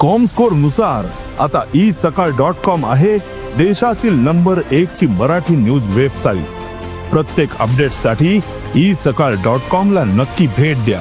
कॉमस्कोरनुसार आता ई सकाळ dot com आहे देशातील नंबर एक ची मराठी न्यूज वेबसाईट प्रत्येक अपडेटसाठी ई सकाळ डॉट कॉम ला नक्की भेट द्या.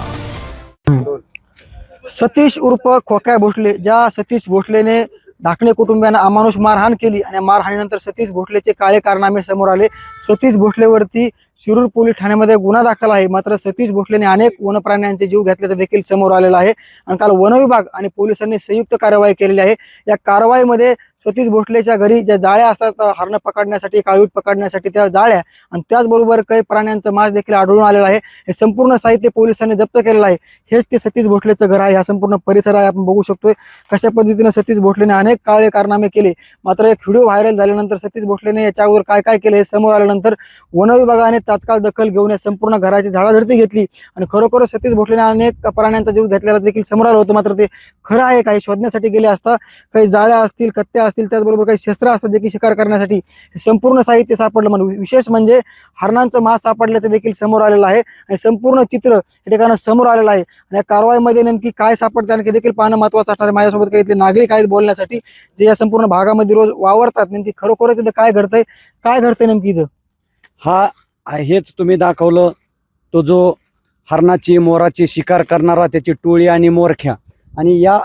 सतीश उर्फ खोक्या भोसले ज्या सतीश भोसलेने ढाकणे कुटुंबियांना अमानुष मारहाण केली आणि मारहाणीनंतर सतीश भोसलेचे काळे कारनामे समोर आले. सतीश भोसलेवरती शिरूर पोलीस ठाण्यामध्ये गुन्हा दाखल आहे. मात्र सतीश भोसलेने अनेक वनप्राण्यांचे जीव घेतल्याचं देखील समोर आलेलं आहे. आणि काल वनविभाग आणि पोलिसांनी संयुक्त कारवाई केलेली आहे. या कारवाईमध्ये सतीश भोसलेच्या घरी ज्या जाळ्या असतात हरणं पकडण्यासाठी काळवीट पकडण्यासाठी त्या जाळ्या आणि त्याचबरोबर काही प्राण्यांचं मांस देखील आढळून आलेलं आहे. हे संपूर्ण साहित्य पोलिसांनी जप्त केलेलं आहे. हेच ते सतीश भोसलेचं घर आहे. हा संपूर्ण परिसर आहे. आपण बघू शकतोय कशा पद्धतीने सतीश भोसलेने अनेक काळे कारनामे केले. मात्र एक व्हिडिओ व्हायरल झाल्यानंतर सतीश भोसलेने याच्यावर काय काय केले हे समोर आल्यानंतर वनविभागाने तात्काळ दखल घेऊन या संपूर्ण घराची झाडाझडती घेतली आणि खरोखर सतीश भोसलेने अनेक प्राण्यांचा जीव घेतलेला देखील समोर आलं होतं. मात्र ते खरं आहे काही शोधण्यासाठी गेले असता काही जाळ्या असतील कत्त्या असतील त्याचबरोबर काही शस्त्र असतात देखील शिकार करण्यासाठी संपूर्ण साहित्य सापडलं. म्हणून विशेष म्हणजे हरणांचं मास सापडल्याचं देखील समोर आलेलं आहे आणि संपूर्ण चित्र या ठिकाणं समोर आलेलं आहे. आणि या कारवाईमध्ये नेमकी काय सापडते आणि देखील पाहणं महत्वाचं असणार आहे. माझ्यासोबत काही इथले नागरिक आहेत बोलण्यासाठी जे या संपूर्ण भागामध्ये रोज वावरतात. नेमकी खरोखरच इथं काय घडतंय? काय घडतंय नेमकी इथं? हा हेच तुम्ही दाखवलं. तो जो हरणाची मोराची शिकार करणारा त्याची टोळी आणि मोरख्या. आणि या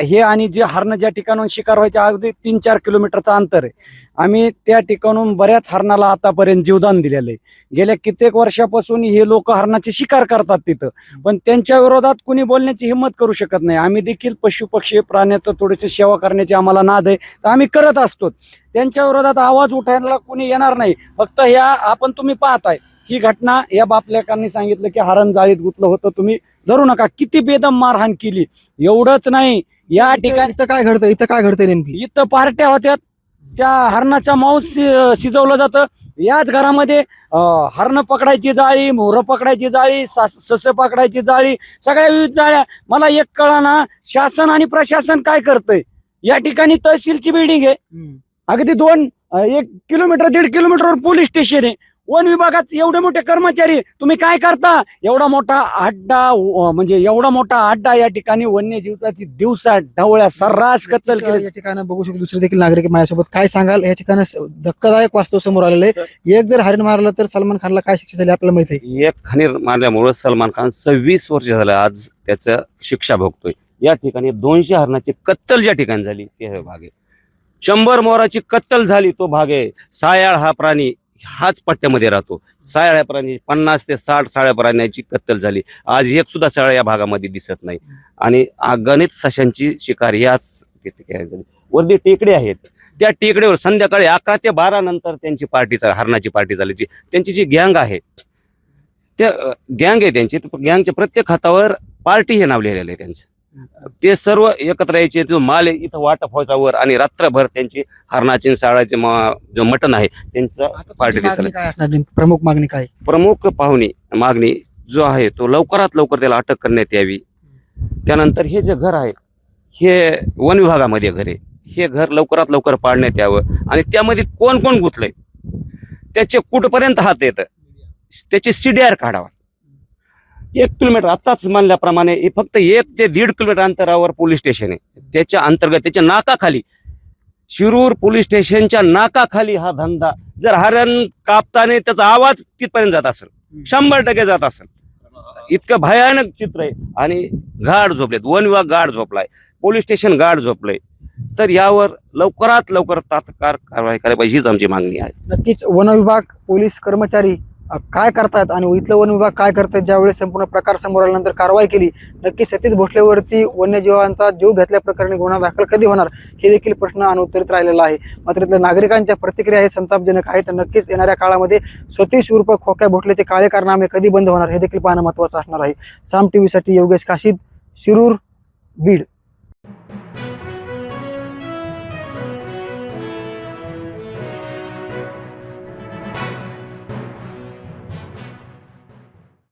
हे आणि जे हरणं ज्या ठिकाणून शिकार व्हायचे अगदी तीन चार किलोमीटरचं अंतर आहे. आम्ही त्या ठिकाणून बऱ्याच हरणाला आतापर्यंत जीवदान दिलेलं आहे. गेल्या कित्येक वर्षापासून हे लोक हरणाची शिकार करतात तिथं. पण त्यांच्या विरोधात कुणी बोलण्याची हिंमत करू शकत नाही. आम्ही देखील पशु पक्षी प्राण्याचं थोडीशी सेवा करण्याची आम्हाला नाद आहे. तर आम्ही करत असतो त्यांच्या विरोधात आवाज उठायला कुणी येणार नाही. फक्त ह्या आपण तुम्ही पाहताय. ही घटना या बापलेकांनी सांगितलं की हरण जाळीत गुतलं होतं. तुम्ही धरू नका. किती बेदम मारहाण केली. एवढंच नाही. या ठिकाणी इथं काय घडतंय इथं काय घडतंय नेमकी? इथं पार्ट्या होत्या त्या हरणाचा मांस शिजवलं जातं. याच घरामध्ये हरणं पकडायची जाळी मोहरं पकडायची जाळी सास- ससे पकडायची जाळी सगळ्या विविध जाळ्या. मला एक कळा ना शासन आणि प्रशासन काय करतंय? या ठिकाणी तहसीलची बिल्डिंग आहे. अगदी दोन एक किलोमीटर दीड किलोमीटरवर पोलीस स्टेशन आहे. वन विभागात एवढे मोठे कर्मचारी तुम्ही काय करता? एवढा मोठा अड्डा म्हणजे एवढा मोठा अड्डा या ठिकाणी वन्यजीवाची दिवसा ढवळ्या सर्रास कत्तल केली. या ठिकाणी बघू शकतो दुसरे देखील नागरिक माझ्यासोबत काय सांगाल? या ठिकाणी धक्कादायक वास्तव समोर आलेलं आहे. एक जर हरिण मारलं तर सलमान खानला काय शिक्षा झाली आपल्याला माहिती आहे? एक खनीर मारल्यामुळं सलमान खान सव्वीस वर्ष झालं आज त्याचं शिक्षा भोगतोय. या ठिकाणी दोनशे हरणाची कत्तल ज्या ठिकाणी झाली ते हे भाग आहे. शंभर मोराची कत्तल झाली तो भाग आहे. सायाळ हा प्राणी हाच पट्ट्यामध्ये राहतो. साळ्या प्राणी पन्नास ते साठ साळ्या प्राण्यांची कत्तल झाली. आज एक सुद्धा साळ्या या भागामध्ये दिसत नाही. आणि गणित सशांची शिकार याच झाली. वरती टेकडे आहेत. त्या टेकड्यावर संध्याकाळी अकरा ते बारा नंतर त्यांची पार्टी चाल हरणाची पार्टी झाली. जी त्यांची जी गँग आहे त्या गँग आहे त्यांची. गँगच्या प्रत्येक हातावर पार्टी हे नाव लिहिलेलं आहे त्यांचं. ते सर्व एकत्र यायचे. तो माल इथं वाटप व्हायचा वर आणि रात्रभर त्यांची हरणाची साळाचे जो मटण आहे त्यांचं पार्टी दिसलं नेमकी? प्रमुख मागणी काय? प्रमुख पाहुणी मागणी जो आहे तो लवकरात लवकर त्याला अटक करण्यात यावी. त्यानंतर हे जे घर आहे हे वन विभागामध्ये घर आहे. हे घर लवकरात लवकर पाडण्यात यावं आणि त्यामध्ये कोण कोण गुंतलंय? त्याचे कुठपर्यंत हात येतं? त्याचे सीडीआर काढावा. एक किलोमीटर आत्ताच म्हणल्याप्रमाणे फक्त एक ते दीड किलोमीटर अंतरावर पोलीस स्टेशन आहे. त्याच्या अंतर्गत त्याच्या नाकाखाली शिरूर पोलीस स्टेशनच्या नाकाखाली हा धंदा जर हरण कापताना त्याचा आवाज तिथपर्यंत जात असेल शंभर टक्के जात असेल. इतकं भयानक चित्र आहे आणि गाढ झोपलेत वन विभाग गाढ झोपलाय पोलीस स्टेशन गाढ झोपलंय. तर यावर लवकरात लवकर तात्काळ कारवाई करायला पाहिजे हीच आमची मागणी आहे. नक्कीच वन विभाग पोलीस कर्मचारी काय करतात आणि इथलं वन विभाग काय करतात ज्यावेळेस संपूर्ण प्रकार समोर आल्यानंतर कारवाई केली नक्की सतीश भोसलेवरती वन्यजीवांचा जीव घेतल्या प्रकरणी गुन्हा दाखल कधी होणार हे देखील प्रश्न अनुत्तरित राहिलेला आहे. मात्र इथल्या नागरिकांच्या प्रतिक्रिया हे संतापजनक आहे तर नक्कीच येणाऱ्या काळामध्ये सतीश उर्फ खोक्या भोटलेचे काळे कारनामे कधी बंद होणार हे देखील पाहणं महत्त्वाचं असणार आहे. साम टी व्हीसाठी योगेश काशीद शिरूर बीड.